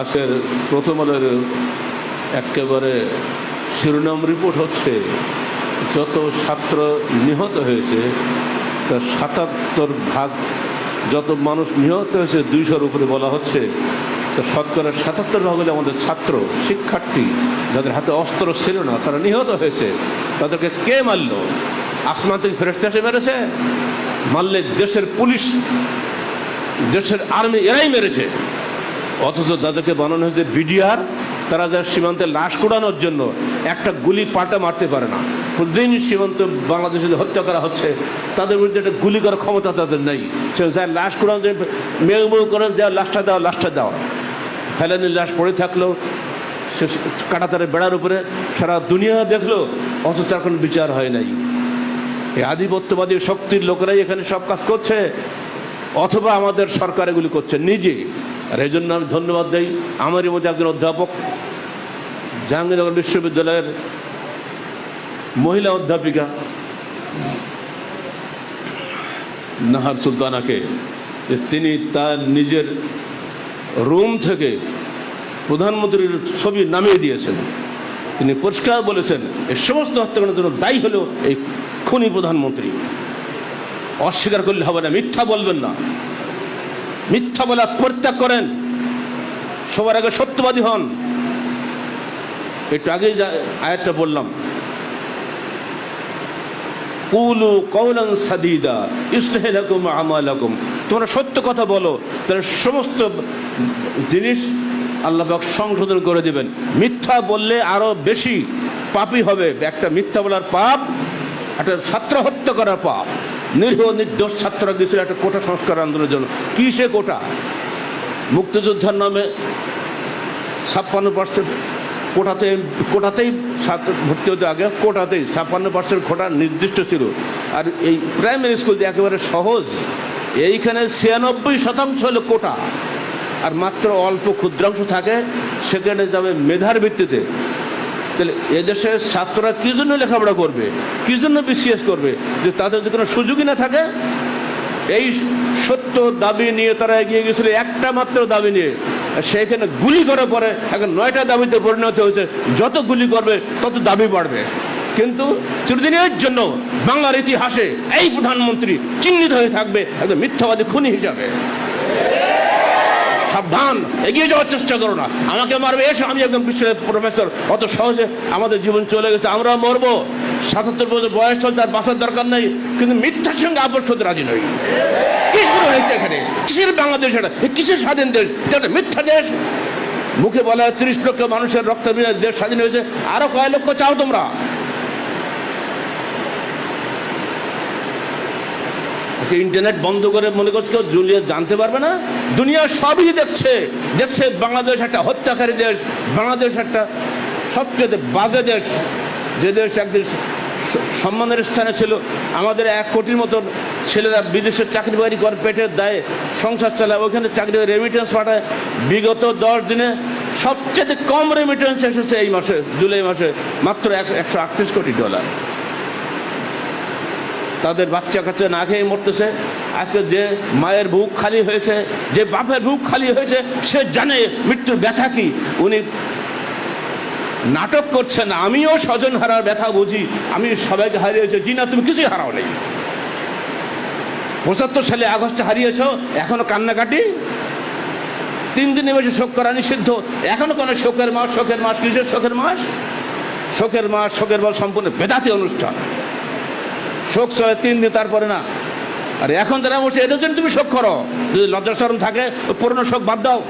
আজকের প্রথম আলোর একেবারে শিরোনাম রিপোর্ট হচ্ছে, যত ছাত্র নিহত হয়েছে, তার সাতাত্তর ভাগ যত মানুষ নিহত হয়েছে দুইশোর উপরে বলা হচ্ছে, তো শতকরা সাতাত্তর ভাগ হলে আমাদের ছাত্র, শিক্ষার্থী, যাদের হাতে অস্ত্র ছিল না, তারা নিহত হয়েছে। তাদেরকে কে মারল? আসমান থেকে এসে মেরেছে? মারলে দেশের পুলিশ, দেশের আর্মি এরাই মেরেছে। অথচ তাদেরকে বানানো হয়েছে বিডিআর। তারা যা সীমান্তে লাশ কোড়ানোর জন্য একটা গুলি পাটা মারতে পারে না। প্রতিদিন সীমান্ত বাংলাদেশে হত্যা করা হচ্ছে, তাদের বিরুদ্ধে একটা গুলি করার ক্ষমতা তাদের নেই। সে যা লাশ কোড়ানো মেয়ে মেয়ে করে দেওয়া লাশটা দেওয়া লাশটা দেওয়া ফেলানির লাশ পড়ে থাকল, সে কাটাতারে বেড়ার উপরে সারা দুনিয়া দেখল, অথচ তার কোনো বিচার হয় নাই। এই আধিপত্যবাদী শক্তির লোকেরাই এখানে সব কাজ করছে, অথবা আমাদের সরকার এগুলি করছে নিজে। আর এই জন্য আমি ধন্যবাদ দেই আমারই মধ্যে একজন অধ্যাপক, জাহাঙ্গীরনগর বিশ্ববিদ্যালয়ের মহিলা অধ্যাপিকা, নাহার সুলতানাকে, যে তিনি তার নিজের রুম থেকে প্রধানমন্ত্রীর ছবি নামিয়ে দিয়েছেন। তিনি পরিষ্কার বলেছেন এই সমস্ত হত্যাকাণ্ডের জন্য দায়ী হলো এই খুনি প্রধানমন্ত্রী। অস্বীকার করলে হবে না, মিথ্যা বলবেন না। মিথ্যা বলা পরিত্যাগ করেন। সবার আগে সত্যবাদী হন। একটু আগেই আয়াতটা বললাম। কুলু কৌলান সাদিদা ইসলাহুম আমালাকুম। তোমরা সত্য কথা বলো, তাহলে সমস্ত জিনিস আল্লাহ সংশোধন করে দিবেন। মিথ্যা বললে আরও বেশি পাপই হবে। একটা মিথ্যা বলার পাপ, একটা ছাত্র হত্যা করার পাপ। নিরীহ নির্দোষ ছাত্ররা গেছিল একটা কোটা সংস্কার আন্দোলনের জন্য। কি সে কোটা? মুক্তিযোদ্ধার নামে ছাপ্পান্ন পার্সেন্ট কোটাতে, কোটাতেই ছাত্র ভর্তি হতে আগে কোটাতেই ছাপ্পান্ন পার্সেন্ট কোটা নির্দিষ্ট ছিল। আর এই প্রাইমারি স্কুল যে একেবারে সহজ। এইখানে ছিয়ানব্বই শতাংশ হলো কোটা। আর মাত্র অল্প ক্ষুদ্রাংশ থাকে, সেখানে যাবে মেধার ভিত্তিতে। তাহলে এদেশের ছাত্ররা কি জন্য লেখাপড়া করবে? কি জন্য বিসিএস করবে? যে তাদের যদি কোনো সুযোগই না থাকে, এই সত্য দাবি নিয়ে তারা এগিয়ে গেছিল, একটা মাত্র দাবি নিয়ে। আর সেইখানে গুলি করার পরে এখন নয়টা দাবিতে পরিণত হয়েছে, যত গুলি করবে, তত দাবি বাড়বে। কিন্তু চিরদিনের জন্য বাংলার ইতিহাসে এই প্রধানমন্ত্রী চিহ্নিত হয়ে থাকবে, একদম মিথ্যাবাদী খুনি হিসাবে। সাবধান, এগিয়ে যাওয়ার চেষ্টা করো না। আমাকে মারবে, এসো, আমি একদম বিশ্বের প্রফেসর অত সহজে আমাদের জীবন চলে গেছে, আমরা মরবো। সাতাত্তর বছর বয়স চলতে আর বাঁচার দরকার নেই, কিন্তু মিথ্যার সঙ্গে আপোষ করতে রাজি নই। কি শুরু হয়েছে এখানে? কিসের বাংলাদেশ এটা? কিসের স্বাধীন দেশ? এটা মিথ্যা দেশ। মুখে বলা হয় তিরিশ লক্ষ মানুষের রক্ত বিনিময়ে দেশ স্বাধীন হয়েছে। আরও কয় লক্ষ চাও তোমরা। আজকে ইন্টারনেট বন্ধ করে মনে করছে কেউ জুলিয়ে জানতে পারবে না, দুনিয়া সবই দেখছে দেখছে বাংলাদেশ একটা হত্যাকারী দেশ, বাংলাদেশ একটা সবচেয়ে বাজে দেশ, যে দেশ একদিন সম্মানের স্থানে ছিল, আমাদের এক কোটির মতন ছেলেরা বিদেশে চাকরি বাকরি করে, পেটের দায়ে সংসার চালায় ওখানে চাকরি রেমিটেন্স পাঠায়। বিগত দশ দিনে সবচেয়ে কম রেমিটেন্স এসেছে এই মাসে, জুলাই মাসে, মাত্র একশো আটত্রিশ কোটি ডলার তাদের বাচ্চা কাচ্চা না খেয়ে মরতেছে। আজকে যে মায়ের বুক খালি হয়েছে, যে বাপের বুক খালি হয়েছে, সে জানে মৃত্যুর ব্যথা কি। উনি নাটক করছেন, আমিও স্বজন হারার ব্যথা বুঝি। আমি সবাইকে হারিয়েছি। জি না তুমি কিছুই হারাও নেই। পঁচাত্তর সালে আগস্টে হারিয়েছ, এখনও কান্নাকাটি? তিন দিনে বসে শোক করা নিষিদ্ধ। এখনও কোনো শোকের মাস শোকের মাস, কিসের শোকের মাস? শোকের মাস শোকের মাস সম্পূর্ণ বেদাতি অনুষ্ঠান। শোক চলে তিন দিন তারপরে না। আর এখন যারা বসে এদের জন্য তুমি শোক করো। যদি লজ্জা শরম থাকে পুরনো শোক বাদ দাও।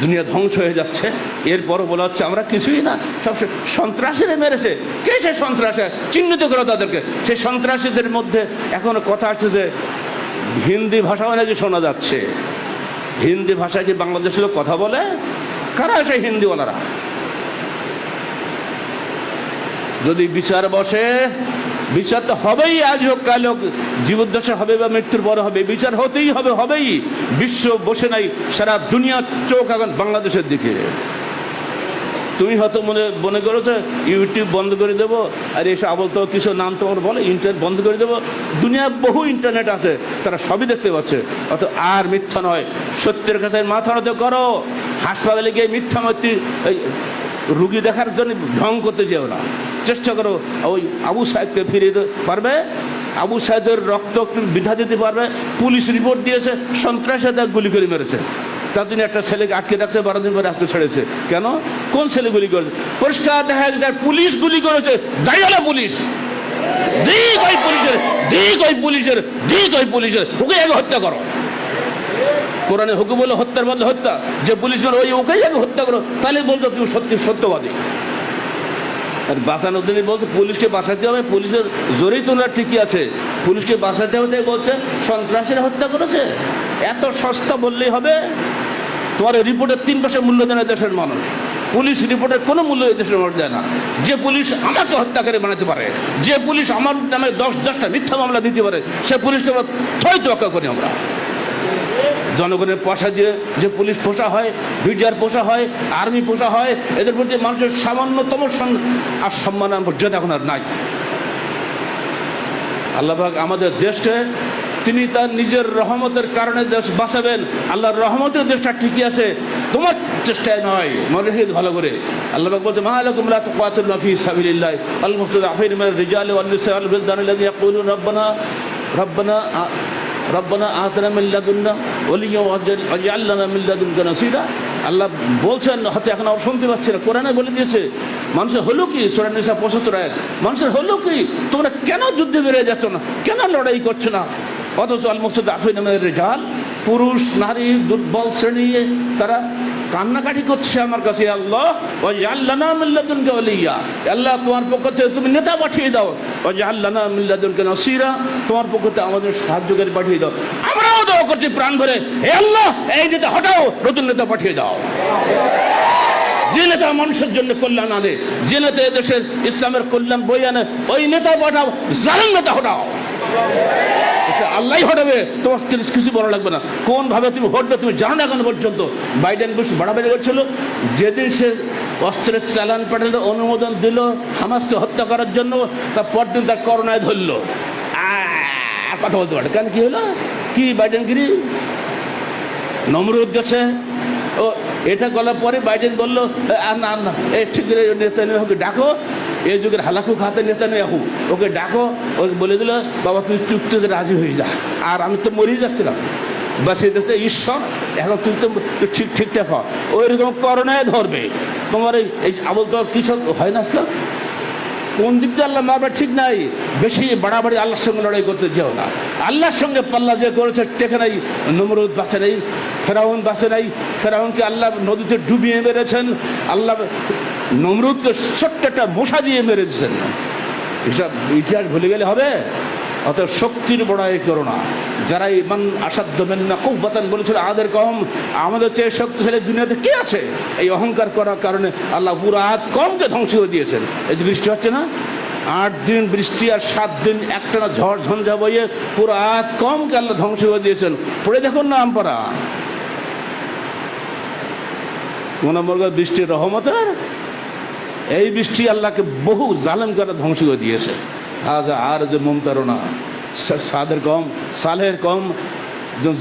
দুনিয়া ধ্বংস হয়ে যাচ্ছে। এরপরও বলা হচ্ছে, আমরা কিছুই না। সব সন্ত্রাসীরা মেরেছে। কে সে সন্ত্রাসী? চিহ্নিত করো তাদেরকে। সেই সন্ত্রাসীদের মধ্যে এখনও কথা আছে যে, হিন্দি ভাষাও নাকি শোনা যাচ্ছে। হিন্দি ভাষায় কি বাংলাদেশের কথা বলে? কারা সেই হিন্দিওয়ালারা? যদি বিচার বসে, বিচার তো হবেই আজ হোক, কাল হোক, জীবদ্দশা হবে বা মৃত্যুর পরে হবে, বিচার হতেই হবে, হবেই। বিশ্ব বসে নাই, সারা দুনিয়ার চোখ এখন বাংলাদেশের দিকে। তুমি হয়তো মনে মনে করেছ, ইউটিউব বন্ধ করে দেবো, আর এসব আবল তো কিছু নাম তোমার বলে, ইন্টারনেট বন্ধ করে দেবো। দুনিয়ার বহু ইন্টারনেট আছে, তারা সবই দেখতে পাচ্ছে। অত আর মিথ্যা নয়, সত্যের কাছে মাথা নত করো। হাসপাতালে গিয়ে মিথ্যা মূর্তি রুগী দেখার জন্য ঢং করতে যেও না। চেষ্টা করো, ওই আবু সাহেবকে ফিরিয়ে পারবে। আবু সাহেদের রক্ত বিধা দিতে পারবে। পুলিশ রিপোর্ট দিয়েছে, সন্ত্রাসে তার গুলি করে মেরেছে। তার জন্য একটা ছেলেকে আটকে রাখছে, বারো দিন পরে আসতে ছেড়েছে। কেন? কোন ছেলে গুলি করেছে? পরিষ্কার দেখা যায় পুলিশ গুলি করেছে, দাঁড়িয়ে পুলিশ। দিক ওই পুলিশের দিক ওই পুলিশের দিক ওই পুলিশের ওকে আগে হত্যা করো। কোরআনে হুকুম বলে, হত্যার বদলে হত্যা। যে পুলিশ ওই ওকেই আগে হত্যা করো। তাহলে বলতো তুমি সত্যি সত্যবাদী। আর বাঁচানোর জন্য বলছে, পুলিশকে বাঁচাতে হবে, পুলিশের জোরেই তোলার ঠিকই আছে। পুলিশকে বাঁচাতে হবে বলছে, সন্ত্রাসীরা হত্যা করেছে। এত সস্তা বললেই হবে। তোমার রিপোর্টের তিন পয়সা মূল্য দেয় না দেশের মানুষ। পুলিশ রিপোর্টের কোনো মূল্য এই দেশের মানুষ দেয় না। যে পুলিশ আমাকে হত্যাকারী বানাতে পারে, যে পুলিশ আমার নামে দশ দশটা মিথ্যা মামলা দিতে পারে, সে পুলিশকে আমরা থই তোয়াক্কা করি আমরা। জনগণের পয়সা দিয়ে যে পুলিশ পোষা হয়, বিডিআর পোষা হয়, আর্মি পোষা হয়, এদের প্রতি মানুষের সামান্যতম আর সম্মান মর্যাদা এখন আর নাই। আল্লাহবাক আমাদের দেশকে, তিনি তার নিজের রহমতের কারণে দেশ বাঁচাবেন। আল্লাহর রহমতের দেশটা ঠিকই আছে। তোমার চেষ্টায় নয় মনে রেখে ভালো করে। আল্লাহবাক বলছে, মা আলাকুম লা তুকাতিলুনা ফি সাবিলিল্লাহ। আল মিনার রিজালি ওয়াল বিলদান রব্বানা আতনা মিন লাদুন্না, ওলিয়া মিন লাদুনকা নাসীরা। আল্লাহ বলছেন হয়তো এখন আর শুনতে পাচ্ছি না। কোরআনে বলে দিয়েছে, মানুষের হলো কি? সূরা নিসা 75 আয়াত, মানুষের হলো কি? তোমরা কেন যুদ্ধে বেরিয়ে যাচ্ছ না? কেন লড়াই করছ না? অথচ আল মুক্তদ আফিন রেজাল, পুরুষ, নারী, দুর্বল শ্রেণি, তারা কান্নাকাটি করছে আমার কাছে, আল্লাহ ওই আল্লাহ মিল্লাদুনকে ওলিয়া। আল্লাহ, তোমার পক্ষ থেকে তুমি নেতা পাঠিয়ে দাও। ওই আল্লাহ মিল্লাদুনকে নসিরা, তোমার পক্ষ থেকে আমাদের সাহায্যকারী পাঠিয়ে দাও। আমরাও দোয়া করছি প্রাণ ভরে, হে আল্লাহ, এই নেতা হটাও, নতুন নেতা পাঠিয়ে দাও। যে নেতা মানুষের জন্য কল্যাণ আনে, যে নেতা দেশের ইসলামের কল্যাণ বই আনে, ওই নেতা পাঠাও, জালেম নেতা হটাও। আচ্ছা, আল্লাহ হটাবে তোমার কিছু- বলা লাগবে না। কোন ভাবে তুমি হটবে তুমি জানো না এখন পর্যন্ত। বাইডেন বুশ বাড়াবাড়ি করছিল। যেদিন সে অস্ত্রের চালান পাঠালে অনুমোদন দিল হামাসকে হত্যা করার জন্য তার পরদিন তার করোনায় ধরলো। কথা বলতে পারে। কেন কি হলো? কি বাইডেন গিরি নমরুদ গেছে। ও এটা করার পরে বাইডেন বলল না না। এই নেতানিয়াহুকে ডাকো। এই যুগের হালাকু খাতে নেতানিয়াহু ওকে ডাকো ওকে বলে দিল, বাবা, তুই চুক্তিতে রাজি হয়ে যা। আর আমি তো মরেই যাচ্ছিলাম। বাস এই দেশে ঈশ্বর, এখন তুই তো ঠিক, ঠিকঠাক হ। ওই রকম করোনায় ধরবে। তোমার এই আবল তো কিছু হয় না আজকাল? কোন দিক দিয়ে আল্লাহ মারবে ঠিক নাই। বেশি বাড়াবাড়ি আল্লাহর সঙ্গে লড়াই করতে যেও না। আল্লাহর সঙ্গে পাল্লা যে করেছে, টেকে নাই। নমরুদ বাঁচে নাই, ফেরাউন বাঁচে নাই। ফেরাউনকে আল্লাহ নদীতে ডুবিয়ে মেরেছেন। আল্লাহ নমরুদকে ছোট্ট একটা মশা দিয়ে মেরে দিয়েছেন এসব ইতিহাস ভুলে গেলে হবে। অত শক্তির বড়াই করো না যারা ইমান আসাধ্য মেন্না খুব বাতান বলেছিল, আমাদের কম, আমাদের চেয়ে শক্তিশালী দুনিয়াতে কে আছে? এই অহংকার করার কারণে আল্লাহ পুরো আত কমকে ধ্বংস করে দিয়েছেন। এই যে বৃষ্টি হচ্ছে না? আট দিন বৃষ্টি আর সাত দিন একটানা ঝড় ঝঞ্ঝা বইয়ে পুরো আত কমকে আল্লাহ ধ্বংস করে দিয়েছেন। পড়ে দেখুন না আমপারা। কোন নম্বর বৃষ্টির রহমতের এই বৃষ্টি আল্লাহকে বহু জালেম করে ধ্বংস করে দিয়েছে। আজ আর যে মমতারণা সাদের কম, সালের কম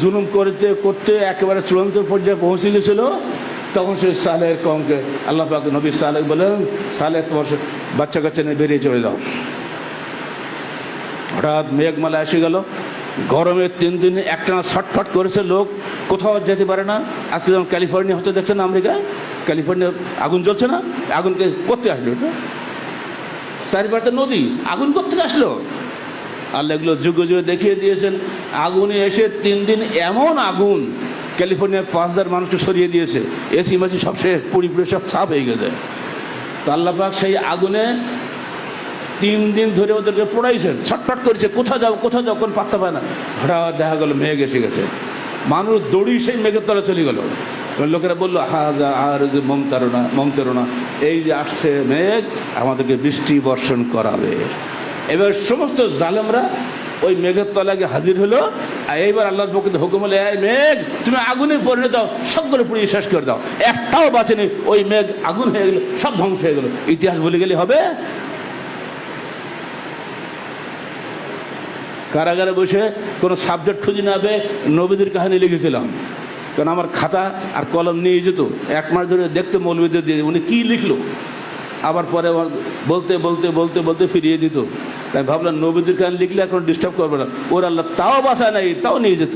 জুলুম করতে করতে একেবারে চূড়ান্ত পর্যায়ে পৌঁছে গেছিল, তখন সে সালের কমকে আল্লাহ পাক নবী সালেহ বলেন সালে তোমার বাচ্চা কাচ্চা নিয়ে বেরিয়ে চলে যাও। হঠাৎ মেঘমালা এসে গেল। গরমে তিন দিন একটানা ছটফট করেছে লোক, কোথাও যেতে পারে না। আজকে যেমন ক্যালিফোর্নিয়া হতে দেখছেন আমেরিকায়? ক্যালিফোর্নিয়া আগুন জ্বলছে না? আগুনকে করতে আসলো এটা? চারিপাশে নদী, আগুন করতে আসলো। আল্লাহ এগুলো যুগে যুগে দেখিয়ে দিয়েছেন। আগুনে এসে তিন দিন এমন আগুন ক্যালিফোর্নিয়ার পাঁচ হাজার মানুষকে সরিয়ে দিয়েছে। এসি মাসি সব শেষ পুরি সব সাফ হয়ে গেছে। তো আল্লাহ পাক সেই আগুনে তিন দিন ধরে ওদেরকে পড়াইছেন। ছটফট করেছে, কোথাও যাও কোথাও যাও, কোন পাত্তা পায় না। হঠাৎ দেখা গেল, মেঘ এসে গেছে। মানুষ দড়ি সেই মেঘের তলা চলে গেল। লোকেরা বলল, হাজা আর যে মমতারণা মমতারণা, এই যে আসছে মেঘ, আমাদেরকে বৃষ্টি বর্ষণ করাবে। এবার সমস্ত জালেমরা ওই মেঘের তলাকে হাজির হলো, আর এইবার আল্লাহর পক্ষে হুকুম হলে, এই মেঘ, তুমি আগুনে পরিণত দাও সবগুলো পুড়িয়ে শেষ করে দাও। একটাও বাঁচেনি, ওই মেঘ আগুন হয়ে গেল, সব ধ্বংস হয়ে গেল। ইতিহাস বলে গেলে হবে। কারাগারে বসে কোনো সাবজেক্ট খুঁজে না পেয়ে নবীদের কাহিনী লিখেছিলাম। কারণ আমার খাতা আর কলম নিয়ে যেত। এক মাস ধরে দেখতে মৌলবীদের দিয়ে উনি কী লিখলো? আবার পরে বলতে বলতে বলতে বলতে ফিরিয়ে দিত। তাই ভাবলাম নবীদের কাহিনী লিখলে এখন ডিস্টার্ব করবে না। ওর আল্লাহ তাও বাসা নাই, তাও নিয়ে যেত।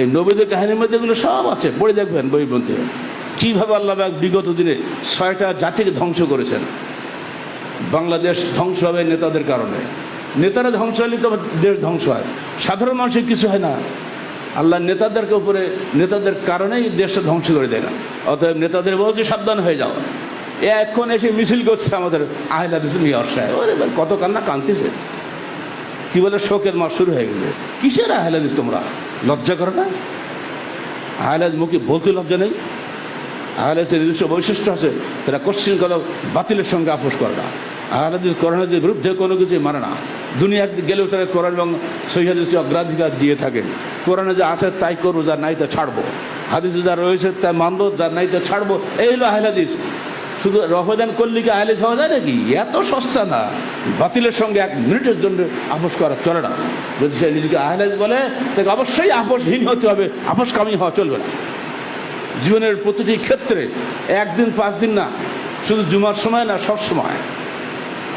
এই নবীদের কাহিনীর মধ্যে এগুলো সব আছে। পড়ে দেখবেন বই বলতে। কীভাবে আল্লাহ বিগত দিনে ছয়টা জাতিকে ধ্বংস করেছেন। বাংলাদেশ ধ্বংস হবে নেতাদের কারণে। নেতারা ধ্বংস হলে তো দেশ ধ্বংস হয়। সাধারণ মানুষের কিছু হয় না। আল্লাহ নেতাদেরকে উপরে, নেতাদের কারণেই দেশটা ধ্বংস করে দেয় না। অতএব নেতাদের বলছে সাবধান হয়ে যাও। এ এখন এসে মিছিল করছে আমাদের আহিলাদিস মিয়ার সাহেব। কত কান্না কান্তিছে কি বলে, শোকের মাস শুরু হয়ে গেছে। কিসের আহলাদিস তোমরা? লজ্জা করো না? আহলাদ মুখে বলতে লজ্জা নেই? আহলাদের নিজস্ব বৈশিষ্ট্য আছে। তারা কোশ্চিন করো, বাতিলের সঙ্গে আপোষ করে না। আহলাদিস করোনার বিরুদ্ধে কোনো কিছু মানে না। দুনিয়া গেলেও তারা কোরআন এবং সহিদিসকে অগ্রাধিকার দিয়ে থাকে। কোরআনে যা আছে, তাই করব যা নাই তা ছাড়বো। হাদিসে যা রয়েছে, তা মানবো যা নাই তা ছাড়বো, এই হলো আহলাদিস শুধু রহদান করলে কি আহলে হওয়া যায় নাকি? এত সস্তা না। বাতিলের সঙ্গে এক মিনিটের জন্য আপোষ করা চলে না। যদি সে নিজেকে আহলেজ বলে, তাকে অবশ্যই আপোষহীন হতে হবে। আপোষকামী হওয়া চলবে না। জীবনের প্রতিটি ক্ষেত্রে একদিন পাঁচ দিন না। শুধু জুমার সময় না, সব সময়।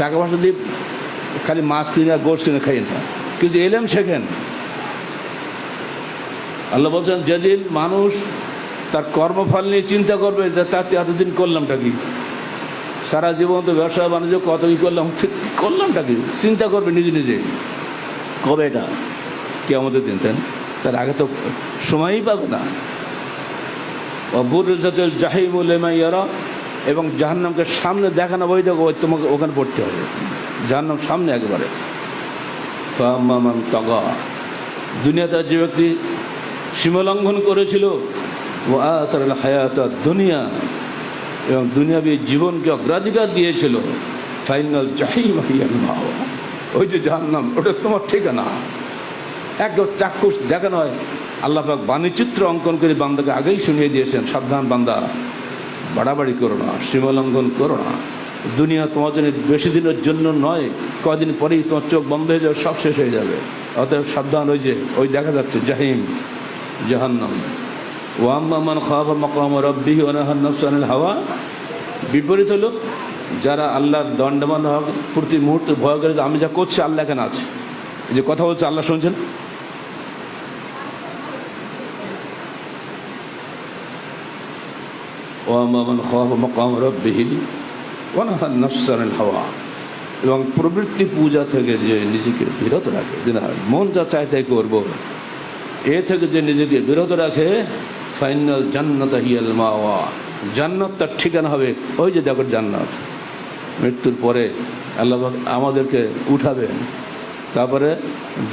টাকা পয়সা দিয়ে খালি মাছ কিনে আর গোষ্ঠ কিনে খাইয়েন না কিছু এলেম শেখেন। আল্লাহ বলছেন, যেদিন মানুষ তার কর্মফল নিয়ে চিন্তা করবে যে তার এতদিন করলামটা কি? সারা জীবন তো ব্যবসা, বাণিজ্য, কত কি করলাম, করলামটা কি? চিন্তা করবে নিজে নিজে। কবে এটা? কে আমাদের দিন, তাই তার আগে তো সময়ই পাবে না। অবুর জাহিমুল ইয়ারা। এবং জাহান্নামকে সামনে দেখানো বই দেখো ওই তোমাকে ওখানে পড়তে হবে। জাহান্নাম সামনে একবারে। তগা। দুনিয়াতে যে ব্যক্তি সীমালঙ্ঘন করেছিল, ও আসার হায়াত দুনিয়া, এবং দুনিয়াবী জীবনকে অগ্রাধিকার দিয়েছিল, ফাইনাল হিয়াল মাওয়া। ওই যে জাহান্নাম, ওটা তোমার ঠিকানা। একদম চাক্ষুষ দেখানো হয় আল্লাহ বাণীচিত্র অঙ্কন করে বান্দাকে আগেই শুনিয়ে দিয়েছেন, সাবধান বান্দা। বাড়াবাড়ি করো না, সীমালঙ্ঘন করো না। দুনিয়া তোমার জন্য বেশি দিনের জন্য নয় কদিন পরেই তোমার চোখ বন্ধ হয়ে যাবে, সব শেষ হয়ে যাবে। অতএব সাবধান, ওই যে, ওই দেখা যাচ্ছে, জাহিম, জাহান্নাম। ওয়াম্মা মান খাওয়া মকাম রব্বি ওনাহান নফসানিল হাওয়া। বিপরীত হলো, যারা আল্লাহর দণ্ডমান প্রতি মুহূর্তে ভয় করে আমি যা করছি, আল্লাহ কেন আছে। যে কথা বলছে, আল্লাহ শুনছেন? ওয়াম্মা মান খাওয়া মকাম রব্বিহি ওনাহান নফসানিল হাওয়া এবং প্রবৃত্তি পূজা থেকে যে নিজেকে বিরত রাখে, যে না, মন যা চায় তাই করব। এ থেকে যে নিজেকে বিরত রাখে, ফাইনাল জান্নাত হিয়াল মাওয়া। জান্নাত তার ঠিকানা হবে ওই যে দেখো জান্নাত। মৃত্যুর পরে আল্লাহ আমাদেরকে উঠাবেন, তারপরে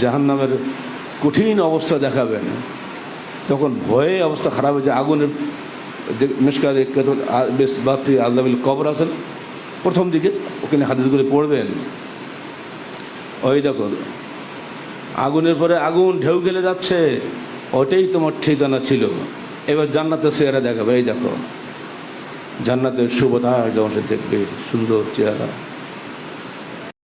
জাহান্নামের কঠিন অবস্থা দেখাবেন। তখন ভয়ে অবস্থা খারাপ হয়েছে আগুনের মিসকার বেশ বাতি আল্লাহ কবর আছেন, প্রথম দিকে ওখানে হাদিসগুলি পড়বেন। ওই দেখো, আগুনের পরে আগুন ঢেউ গেলে যাচ্ছে, ওটাই তোমার ঠিকানা ছিল। এবার জান্নাতের চেহারা দেখাবে, এই দেখো। জান্নাতের শুভতা যেমন সে দেখবে, সুন্দর চেহারা।